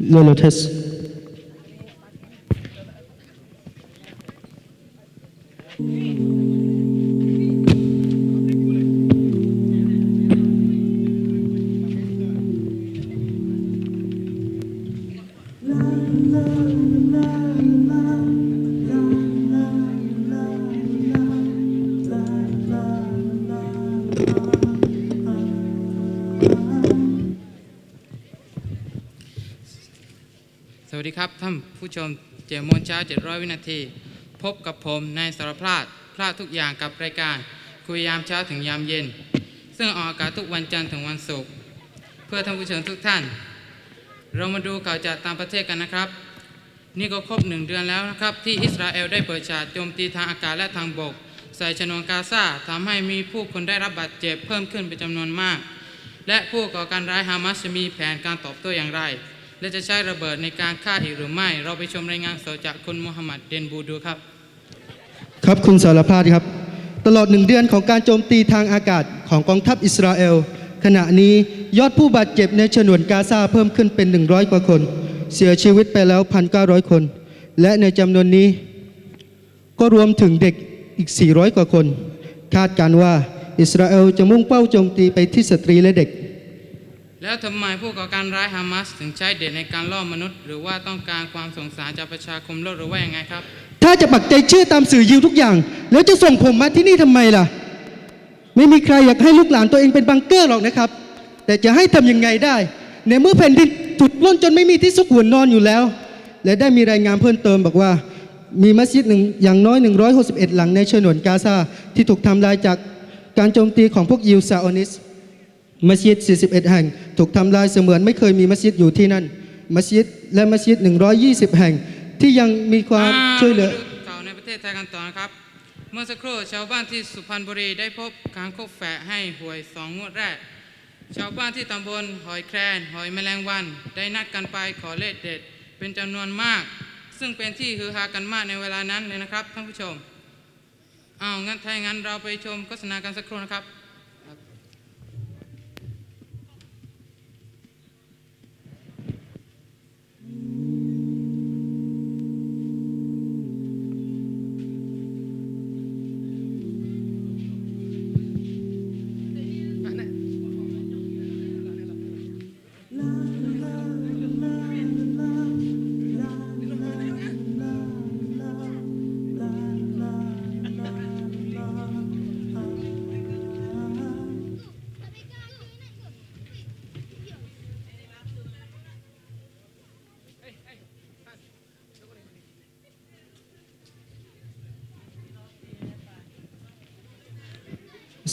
โเจ็ดโมงเช้า700วินาที พบกับผมนายสารพลาดพลาดทุกอย่างกับรายการ คุยยามเช้าถึงยามเย็น ซึ่งออกอากาศทุกวันจันทร์ถึงวันศุกร์เพื่อท่านผู้ชมทุกท่าน เรามาดูข่าวจากต่างประเทศกันนะครับ นี่ก็ครบหนึ่งเดือนแล้วนะครับ ที่อิสราเอลได้เปิดฉากโจมตีทางอากาศและทางบก ใส่ชนวนกาซาทำให้มีผู้คนได้รับบาดเจ็บเพิ่มขึ้นเป็นจำนวนมาก และผู้ก่อการร้ายฮามาสจะมีแผนการตอบโต้อย่างไร และจะใช้ระเบิดในการฆ่าอีกหรือไม่ เราไปชมรายงานสดจากคุณมูฮัมหมัดเดนบูดูครับ ครับคุณสารพาดครับ ตลอดหนึ่งเดือนของการโจมตีทางอากาศของกองทัพอิสราเอล ขณะนี้ยอดผู้บาดเจ็บในฉนวนกาซาเพิ่มขึ้นเป็น 100 กว่าคน เสียชีวิตไปแล้ว 1,900 คน และในจำนวนนี้ ก็รวมถึงเด็กอีก 400 กว่าคน คาดการว่าอิสราเอลจะมุ่งเป้าโจมตีไปที่สตรีและเด็ก แล้วทำไมผู้ก่อการร้ายฮามาสถึงใช้เด็กในการล่อมนุษย์ หรือว่าต้องการความสงสารจากประชาคมโลกหรือว่ายังไงครับ ถ้าจะปักใจเชื่อตามสื่อยิวทุกอย่าง แล้วจะส่งผมมาที่นี่ทำไมล่ะ ไม่มีใครอยากให้ลูกหลานตัวเองเป็นบังเกอร์หรอกนะครับ แต่จะให้ทำยังไงได้ ในเมื่อแผ่นดินถูกล้นจนไม่มีที่ซุกหัวนอนอยู่แล้ว และได้มีรายงานเพิ่มเติมบอกว่า มีมัสยิดหนึ่งอย่างน้อย 161 หลังในฉนวนกาซาที่ถูกทำลายจากการโจมตีของพวกยิวซาออนิส มัสยิด 41 แห่ง ถูกทำลายเสมือนไม่เคยมีมัสยิดอยู่ที่นั่น มัสยิดและมัสยิด 120 แห่ง ที่ยังมีความช่วยเหลือมาดูข่าวในประเทศไทยกันต่อนะครับ เมื่อสักครู่ชาวบ้านที่สุพรรณบุรีได้พบการคบแฝะให้หวยสองงวดแรก ชาวบ้านที่ตำบลหอยแครนหอยแมลงวัน ได้นัดกันไปขอเลขเด็ด เป็นจำนวนมาก ซึ่งเป็นที่ฮือฮากันมากในเวลานั้นเลยนะครับท่านผู้ชมอ้าวงั้นถ้าอย่างนั้นเราไปชมโฆษณากันสักครู่นะครับ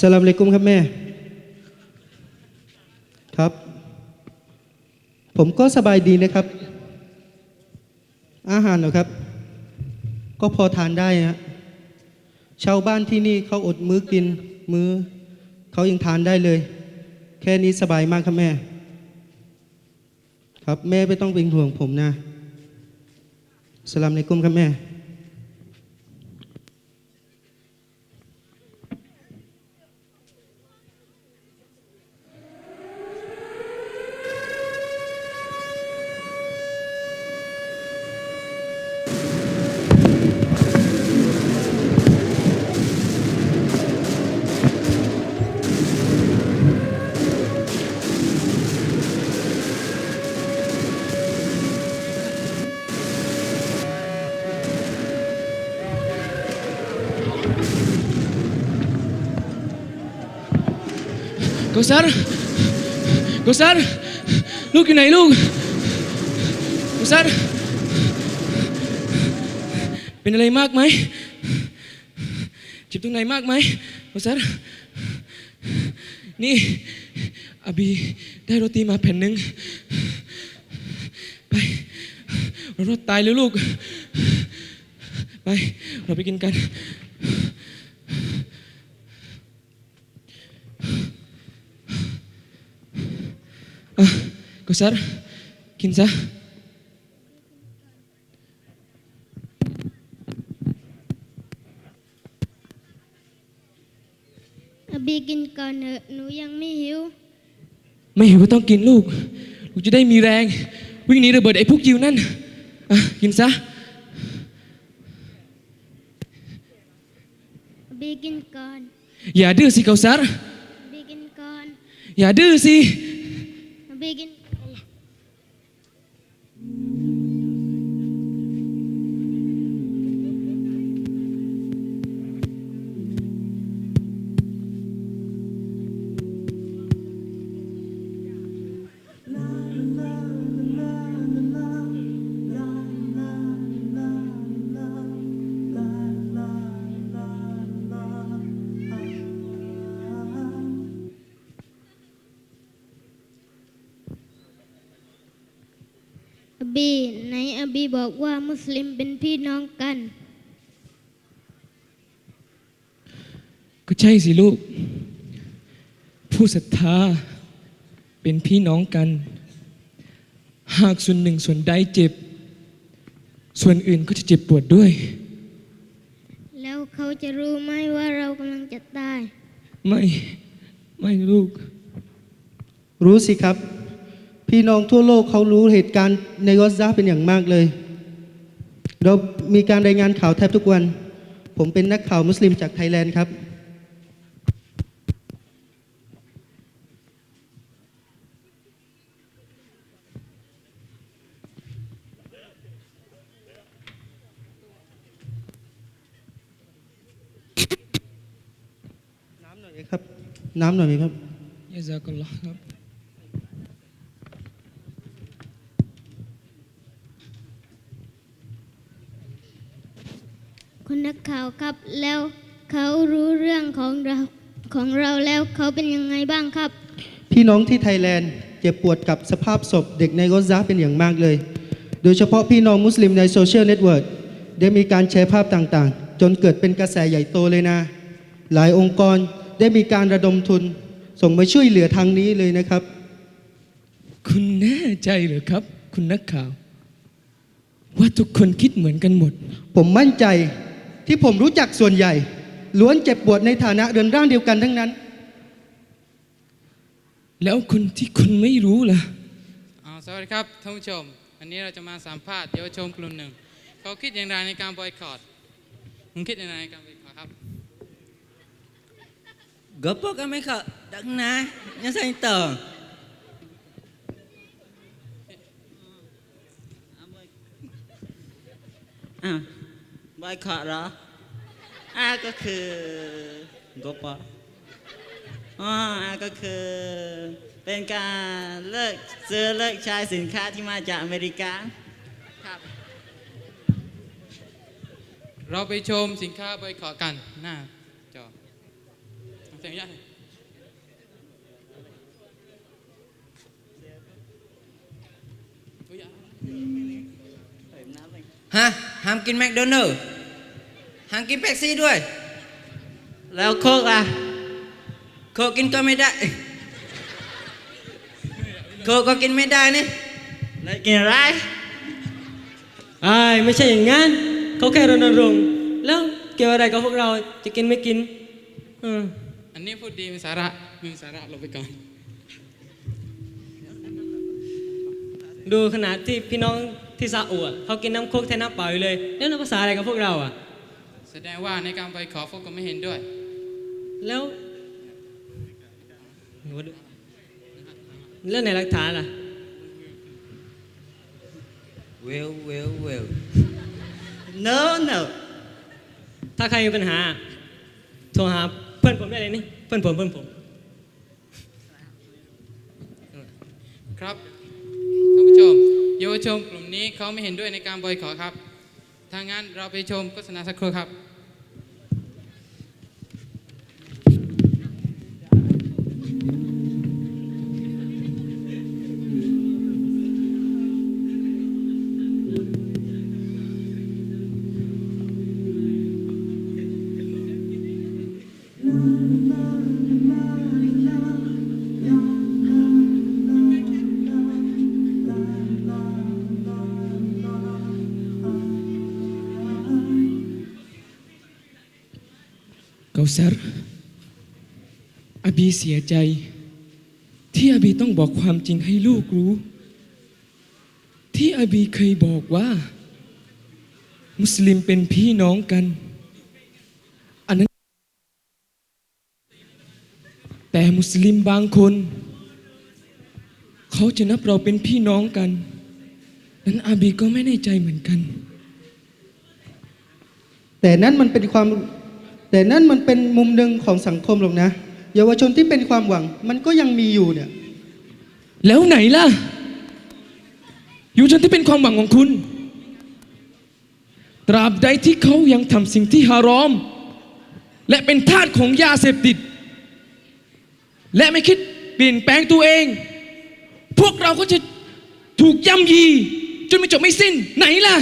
สลามอะลัยกุมครับแม่ ครับ ผมก็สบายดีนะครับ อาหารเหรอครับ ก็พอทานได้ฮะชาวบ้านที่นี่เขาอดมื้อกิน มื้อเขายังทานได้เลย แค่นี้สบายมากครับแม่ ครับแม่ไม่ต้องเป็นห่วงผมนะสลามอะลัยกุมครับแม่ กูซาร์โกซาร์ลูกอยู่ไหนลูกโกซาร์เป็นอะไรมากไหมเจ็บตรงไหนมากไหมโกซาร์นี่อาบีได้โรตีมาแผ่นหนึ่งไปเราตายแล้วลูก ไป เราไปกินกัน อะโกซาร์กินซะอบีกินก่อนเถอะหนูยังไม่หิว ไม่เห็นว่าต้องกินลูก ลูกจะได้มีแรง วิ่งหนีระเบิดไอ้พวกยิวนั่นอะกินซะอบีกินก่อนอย่าดื้อสิเกาซารอบีกินก่อนอย่าดื้อสิ อ บีบอกว่ามุสลิมเป็นพี่น้องกัน ก็ใช่สิลูก ผู้ศรัทธาเป็นพี่น้องกัน หากส่วนหนึ่งส่วนใดเจ็บ ส่วนอื่นก็จะเจ็บปวดด้วย แล้วเขาจะรู้ไหมว่าเรากำลังจะตาย ไม่ ไม่ลูก รู้สิครับ พี่น้องทั่วโลกเขารู้เหตุการณ์ในกอซาเป็นอย่างมากเลย เรามีการรายงานข่าวแทบทุกวัน ผมเป็นนักข่าวมุสลิมจากไทยแลนด์ครับ น้ำหน่อยไหมครับ น้ำหน่อยไหมครับยาซากัลลอฮ์ครับ คุณนักข่าวครับ แล้วเขารู้เรื่องของเราของเราแล้วเขาเป็นยังไงบ้างครับ พี่น้องที่ไทยแลนด์เจ็บปวดกับสภาพศพเด็กในกอซาเป็นอย่างมากเลย โดยเฉพาะพี่น้องมุสลิมในโซเชียลเน็ตเวิร์กได้มีการแชร์ภาพต่างๆ จนเกิดเป็นกระแสใหญ่โตเลยนะ หลายองค์กรได้มีการระดมทุน ส่งมาช่วยเหลือทางนี้เลยนะครับ คุณแน่ใจเหรือครับ คุณนักข่าว ว่าทุกคนคิดเหมือนกันหมด ผมมั่นใจ ที่ผมรู้จักส่วนใหญ่ ล้วนเจ็บปวดในฐานะเดินร่างเดียวกันทั้งนั้น แล้วคนที่คุณไม่รู้ล่ะอ่าสวัสดีครับท่านผู้ชม อันนี้เราจะมาสัมภาษณ์เยาวชนกลุ่มหนึ่ง เขาคิดอย่างไรในการบอยคอรดคุณคิดอย่างไรในการบอยคอรดครับ Gopo kami ka dak na nya sa ito. À, bài khọ đó. À, ก็คือ Gopo อ๋ออ่าก็คือ เป็นการเลิกซื้อเลิกใช้สินค้าที่มาจากอเมริกาครับ เราไปชมสินค้าบอยคอรดกันหน้าจอเอาเสียงยังอุ๊ยอะฮะห้ามกินแมคโดนัลด์ ห้ามกินเป๊ปซี่ด้วย แล้วโคกล่ะ โคกกินก็ไม่ได้ โคกก็กินไม่ได้นี่แล้วกินอะไรไอ้ายไม่ใช่อย่างนั้น เขาแค่รณรงค์แล้วเกี่ยวอะไรกับพวกเราจะกินไม่กินเอออันนี้พูดดีมีสาระมีสาระลงไปก่อน ดูขนาดที่พี่น้องที่ซาอุอะเขากินน้ำโคกแทนน้ำเปล่าอยู่เลย แล้วนับภาษาอะไรกับพวกเราอะ แสดงว่าในการบอยคอรดพวกก็ไม่เห็นด้วย แล้วแล้วไหนหลักฐานล่ะ well well well no no ถ้าใครมีปัญหา โทรหาเพื่อนผมได้เลยนี่เพื่อนผมเพื่อนผม ครับท่านผู้ชมเยาวชนกลุ่มนี้เขาไม่เห็นด้วยในการบอยคอรดครับถ้างั้นเราไปชมโฆษณาสักครู่ครับาซารอาบีเสียใจ ที่อาบีต้องบอกความจริงให้ลูกรู้ ที่อาบีเคยบอกว่า มุสลิมเป็นพี่น้องกัน อันนั้น แต่มุสลิมบางคน เขาจะนับเราเป็นพี่น้องกัน นั้นอาบีก็ไม่แน่ใจเหมือนกัน แต่นั่นมันเป็นความ แต่นั่นมันเป็นมุมหนึ่งของสังคมหรอกนะ เยาวชนที่เป็นความหวังมันก็ยังมีอยู่เนี่ย แล้วไหนล่ะอยู่จนที่เป็นความหวังของคุณ ตราบใดที่เขายังทำสิ่งที่ฮารอม และเป็นทาสของยาเสพติด และไม่คิดเปลี่ยนแปลงตัวเอง พวกเราก็จะถูกย่ำยี จนไม่จบไม่สิ้นไหนล่ะ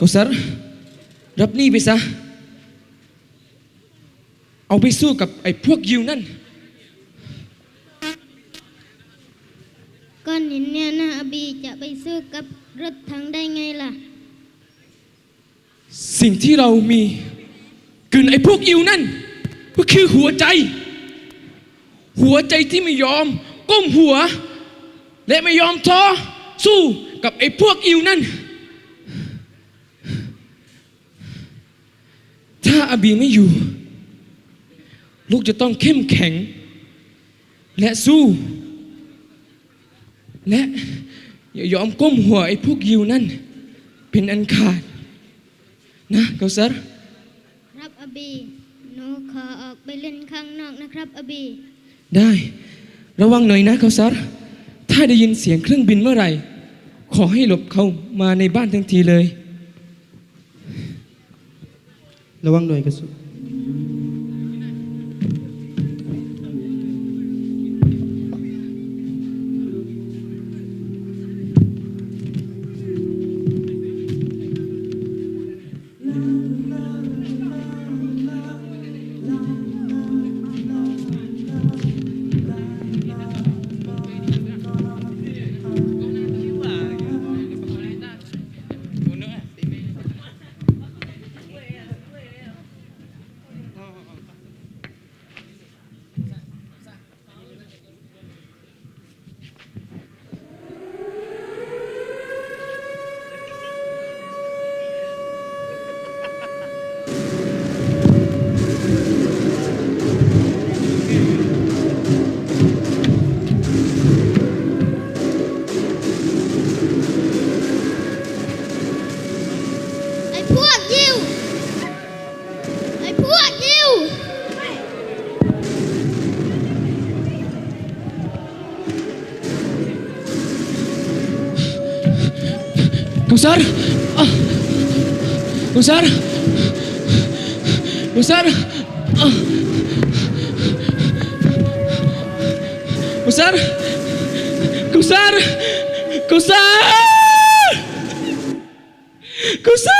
กสรรับหนี้ไปซะ เอาไปสู้กับไอ้พวกยิวนั่น ก้อนหินเนี่ยนะอบีจะไปสู้กับรถถังได้ไงล่ะ สิ่งที่เรามีกึ่นไอ้พวกยิวนั่น ก็คือหัวใจ หัวใจที่ไม่ยอม ก้มหัว และไม่ยอมท้อสู้กับไอ้พวกยิวนั่น ถ้า อาบีไม่อยู่ ลูกจะต้องเข้มแข็ง และสู้ และอย่ายอมก้มหัวไอ้พวกยิวนั่น เป็นอันขาด นะเกาซารครับอบีหนูขอออกไปเล่นข้างนอกนะครับอบี ได้ ระวังหน่อยนะเกาซารถ้าได้ยินเสียงเครื่องบินเมื่อไหร่ ขอให้หลบเข้ามาในบ้านทันทีเลย ระวั เกาซารอะเ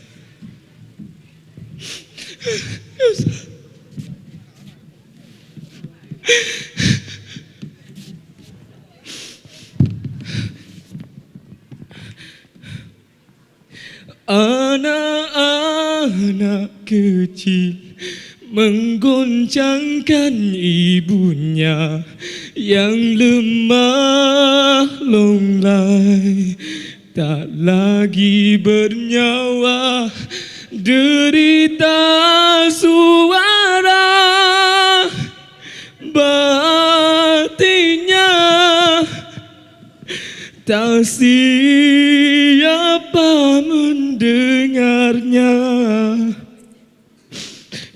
Menggoncangkan ibunya yang lemah longlai tak lagi bernyawa derita suara batinnya tak siapa mendengarnya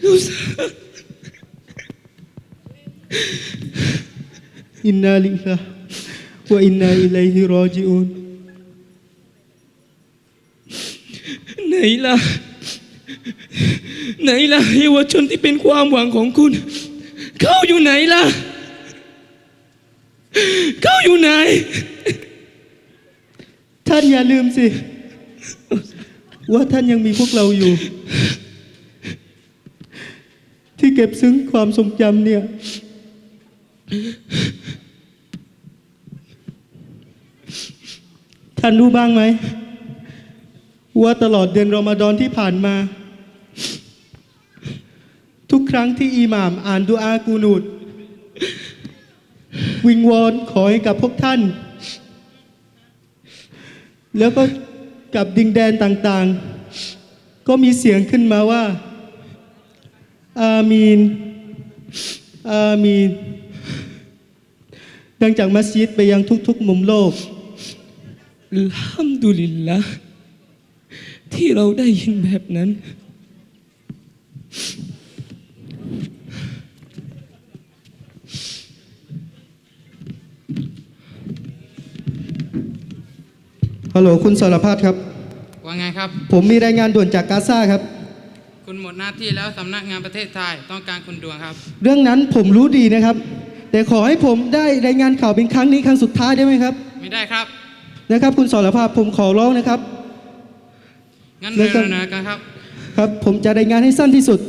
Ustaz. อินนาลิลลาห์วะอินนาอิลัยฮิรอจิอูนไหนล่ะไหนล่ะเยาวชนที่เป็นความหวังของคุณ เขาอยู่ไหนล่ะ เขาอยู่ไหน ท่านอย่าลืมสิ ว่าท่านยังมีพวกเราอยู่ ที่เก็บซึ้งความทรงจำเนี่ย ท่านรู้บ้างไหม ว่าตลอดเดือนรอมฎอนที่ผ่านมา ทุกครั้งที่อิหม่ามอ่านดุอากูนูดวิงวอนขอให้กับพวกท่าน แล้วก็กับดิงแดนต่างๆ ก็มีเสียงขึ้นมาว่า อามีน อามีน ดังจากมัสยิดไปยังทุกๆ มุมโลกอัลฮัมดุลิลละที่เราได้ยินแบบนั้น ฮัลโหลคุณสรพัฒน์ครับ ว่าไงครับ ผมมีรายงานด่วนจากกาซาครับ คุณหมดหน้าที่แล้วสำนักงานประเทศไทยต้องการคุณด่วนครับ เรื่องนั้นผมรู้ดีนะครับ แต่ขอให้ผมได้รายงานข่าวเป็นครั้งนี้ครั้งสุดท้ายได้ไหมครับ ไม่ได้ครับ นะครับ คุณสรภาพผมขอร้องนะครับ งั้นแล้เร็ววก็ๆหน่อยกันครับ ครับ ผมจะรายงานให้สั้นที่สุด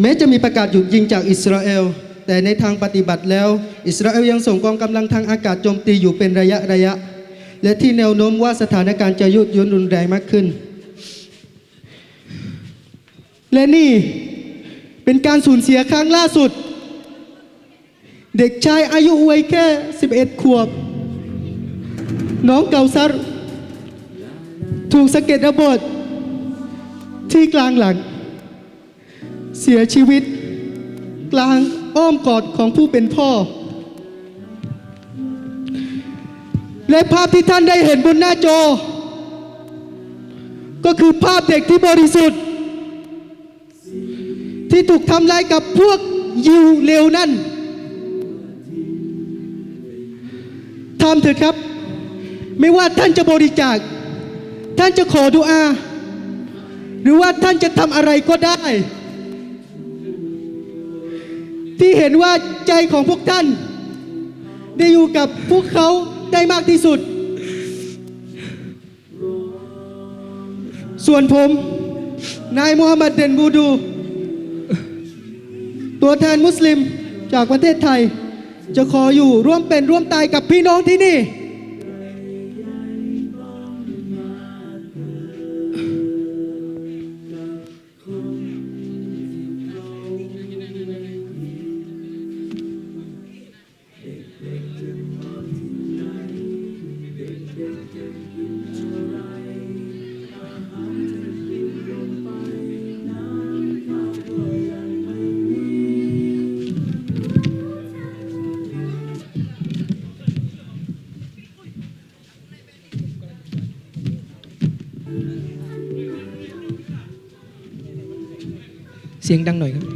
แม้จะมีประกาศหยุดยิงจากอิสราเอล แต่ในทางปฏิบัติแล้ว อิสราเอลยังส่งกองกำลังทางอากาศโจมตีอยู่เป็นระยะระยะ และที่แนวโน้มว่าสถานการณ์จะยุดยุนรุนแรงมากขึ้น และนี่เป็นการสูญเสียครั้งล่าสุด เด็กชายอายุวัยแค่ 11 ขวบ น้องเกาซัรถูกสะเก็ดระเบิดที่กลางหลัง เสียชีวิต กลางอ้อมกอดของผู้เป็นพ่อ และภาพที่ท่านได้เห็นบนหน้าจอ ก็คือภาพเด็กที่บริสุทธิ์ ที่ถูกทำลายกับพวกยิวเลวนั่นทำเถิดครับ ไม่ว่าท่านจะบริจาค ท่านจะขอดุอา หรือว่าท่านจะทำอะไรก็ได้ ที่เห็นว่าใจของพวกท่าน ได้อยู่กับพวกเขาได้มากที่สุด ส่วนผม นายมูฮัมหมัดเดนบูดู ตัวแทนมุสลิมจากประเทศไทย จะขออยู่ร่วมเป็นร่วมตายกับพี่น้องที่นี่ เสียงดังหน่อยครับ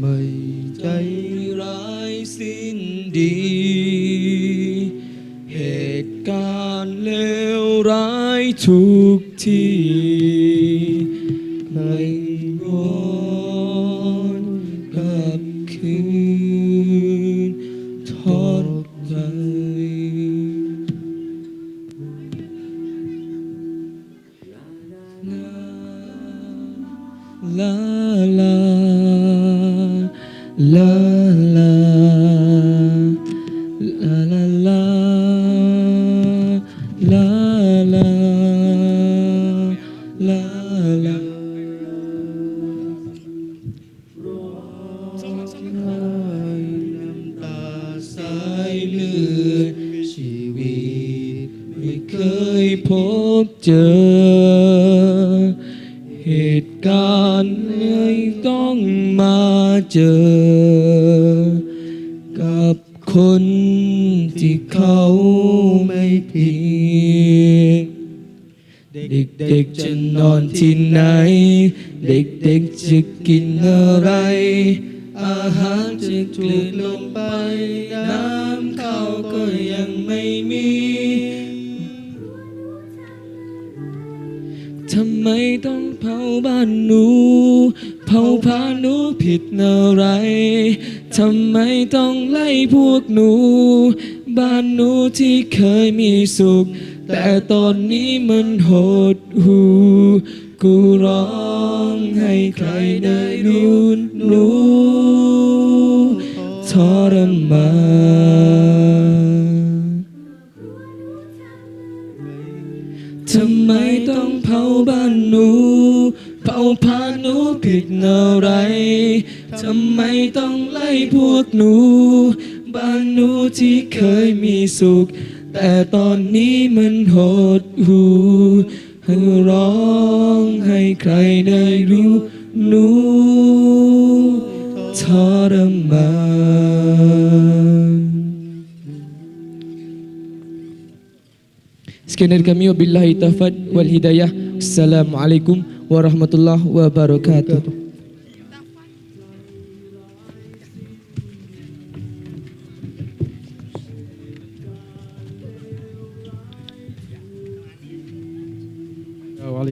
ไม่ใจร้ายสิ้นดี ลาลาลาลาตาสายเลือดชีวิตไม่เคยพบเจอ เหเหตุการณ์เลยต้องมาเจอ กับคน ด็กๆจะนอนที่ไหน เด็กๆจะกินอะไร อาหารจะกลืนลงไป น้ำข้าวก็ยังไม่มี ทำไมต้องเผาบ้านหนู เผาพาหนูผิดอะไร ทำไมต้องไล่พวกหนู บ้านหนูที่เคยมีสุข แต่ตอนนี้มันโหดหูกูร้องให้ใครได้รู้รู้ทรมานทำไมต้องเผาบ้านหนู เผาพาหนูผิดอะไร ทำไมต้องไล่พวกหนู บ้านหนูที่เคยมีสุข แต่ตอนนี้มันโหดหูให้ร้องให้ใครได้รู้หนูทรมาน Sekian dari kami wabillahi taufiq wal hidayah. Assalamualaikum warahmatullahi wabarakatuh.